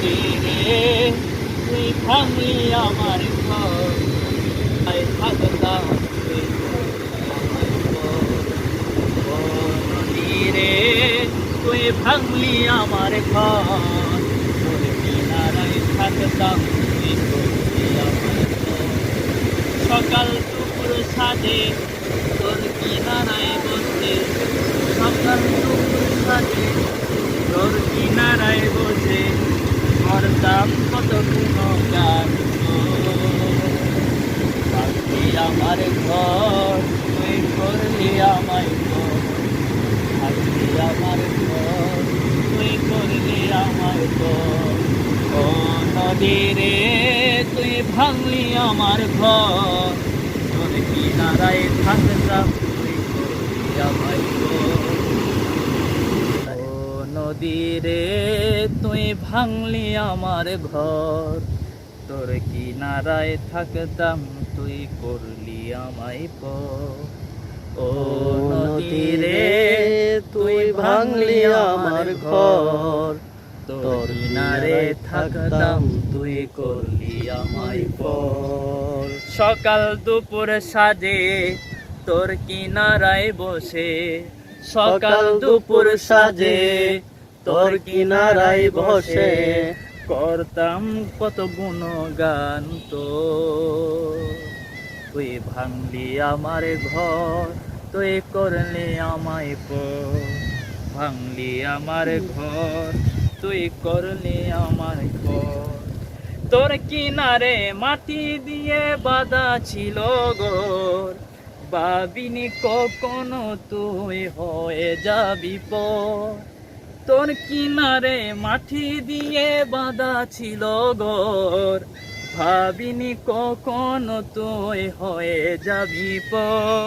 নদী তুই ভাঙলি আমার ঘর আয় থাকতাম তুই তুই ভাঙলি আমার ঘর কিনারায় থাকতাম তুই। সকাল দুপুর সাজে, তোর কিনারায় বসে, সকাল দুপুর সাজে, তোর কিনারায় বসে কত থাকলি আমার ঘর তুই করলি আমায় থাকলি আমার ঘর তুই করলি আমায় ও নদী তুই ভাঙলি আমার ঘর তোর কিনারায় থাকতাম তুই করলি আমায় ও নদী রে তুই ভাঙলি আমার ঘর। তোর কিনারায় থাকতাম, তুই করলি আমায় পর। ও নদী রে তুই ভাঙলি আমার ঘর। তোর কিনারে থাকতাম, তুই করলি আমায় পর। সকাল দুপুর সাজে, তোর কিনারায় বসে। সকাল দুপুর সাজে তোর কিনারায় বসে করতাম কত গুণ গান তো। তুই ভাঙলি আমার ঘর, তুই করলি আমায় পর। ভাঙলি আমার ঘর, তুই করলি আমার ঘর তোর কিনারে মাটি দিয়ে বাঁধা ছিল গোর ভাবিনি কখনো তুই হয়ে যাবি পর। তোর কিনারে মাটি দিয়ে বাঁধা ছিল ঘর। ভাবিনি কখনো তুই হয়ে যাবি পর